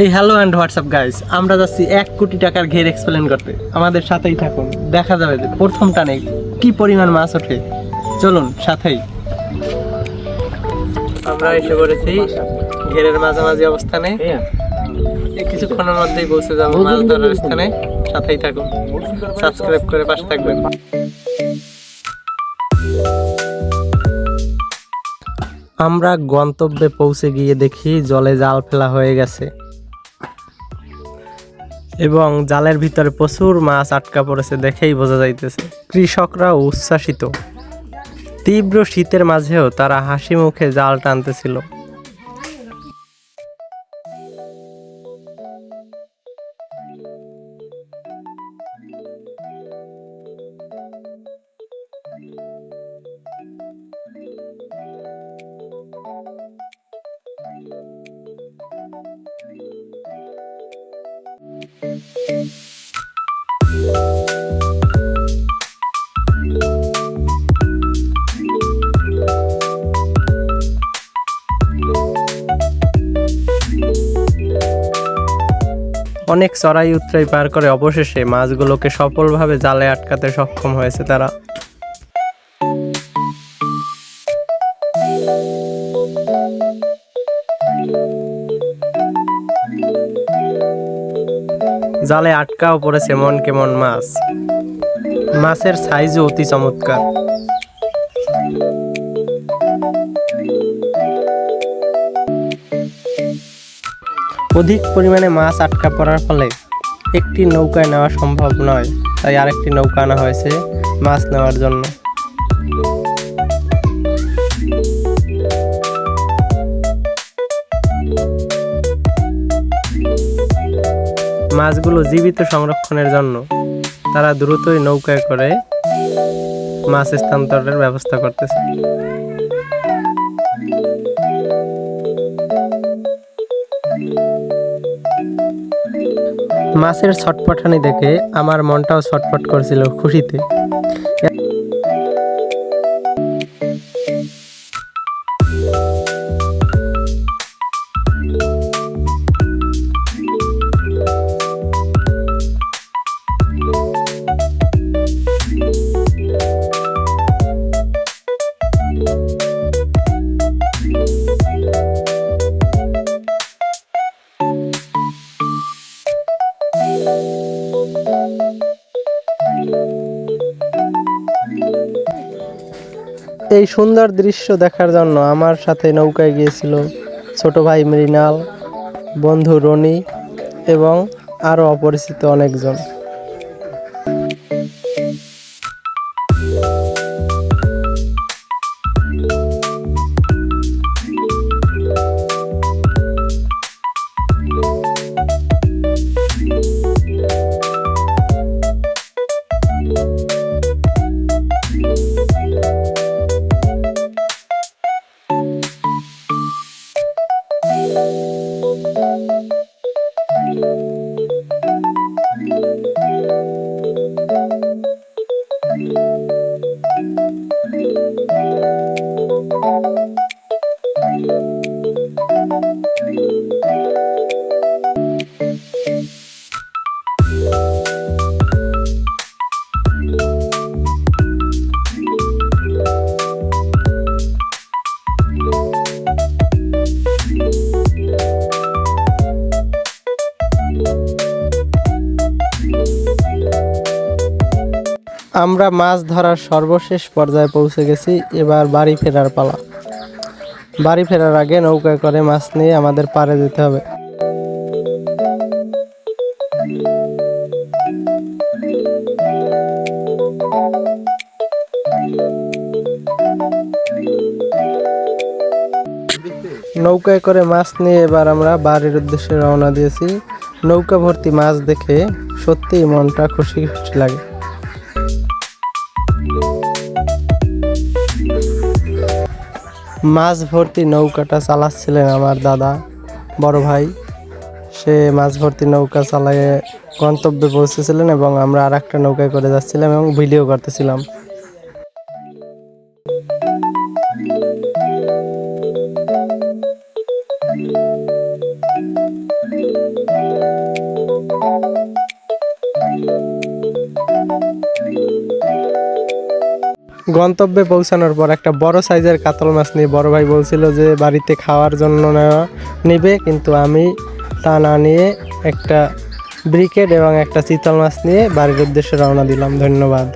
এই hello and WhatsApp guys আমরা যাচ্ছি এক কোটি টাকার ঘের এক্সপ্লেন করতে। আমাদের সাথেই থাকুন। দেখা যাবে যে প্রথম টানে কি পরিমাণ মাছ ওঠে? চলুন, সাথেই। আমরা এসে পড়েছি ঘেরের মাঝামাঝি অবস্থানে। কিছুক্ষণের মধ্যেই পৌঁছে যাব মাছ ধরার স্থানে। সাথেই থাকুন। সাবস্ক্রাইব করে পাশে থাকবেন। আমরা গন্তব্যে পৌঁছে গিয়ে দেখি জলে জাল ফেলা হয়ে গেছে। এবং জালের ভিতরে প্রচুর মাছ আটকা পড়েছে দেখেই বোঝা যাইতেছে। কৃষকরা উচ্ছ্বাসিত। তীব্র শীতের মাঝেও তারা হাসি মুখে জাল টানতেছিল। অনেক চড়াই উত্তরাই পার করে অবশেষে মাছগুলোকে সফলভাবে জালে আটকাতে সক্ষম হয়েছে তারা। জালে আটকাও পড়েছে মন কেমন মাছ। মাছের সাইজও অতি চমৎকার। অধিক পরিমাণে মাছ আটকা পড়ার ফলে একটি নৌকায় নেওয়া সম্ভব নয়, তাই আরেকটি নৌকা আনা হয়েছে মাছ নেওয়ার জন্য। মাছগুলো জীবিত সংরক্ষণের জন্য তারা দ্রুতই নৌকায় করে মাছ স্থানান্তরের ব্যবস্থা করতেছে। মাছের ছটপটানি দেখে আমার মনটাও ছটপট করছিল খুশিতে। এই সুন্দর দৃশ্য দেখার জন্য আমার সাথে নৌকায় গিয়েছিল ছোট ভাই মৃণাল, বন্ধু রনি এবং আরও অপরিচিত অনেকজন। আমরা মাছ ধরার সর্বশেষ পর্যায়ে পৌঁছে গেছি, এবার বাড়ি ফেরার পালা। বাড়ি ফেরার আগে নৌকায় করে মাছ নিয়ে আমাদের পাড়ে যেতে হবে। নৌকায় করে মাছ নিয়ে এবার আমরা বাড়ির উদ্দেশ্যে রওনা দিয়েছি। নৌকা ভর্তি মাছ দেখে সত্যিই মনটা খুশি খুশি লাগে। মাছ ভর্তি নৌকাটা চালাচ্ছিলেন আমার দাদা, বড় ভাই। সে মাছ ভর্তি নৌকা চালায়ে গন্তব্যে পৌঁছেছিলেন এবং আমরা আর একটা নৌকায় করে যাচ্ছিলাম এবং ভিডিও করতেছিলাম। গন্তব্যে পৌঁছানোর পর একটা বড় সাইজের কাতল মাছ নিয়ে বড় ভাই বলছিল যে বাড়িতে খাওয়ার জন্য নেওয়া নেবে, কিন্তু আমি তা না নিয়ে একটা ব্রিকেট এবং একটা চিতল মাছ নিয়ে বাড়ির উদ্দেশ্যে রওনা দিলাম। ধন্যবাদ।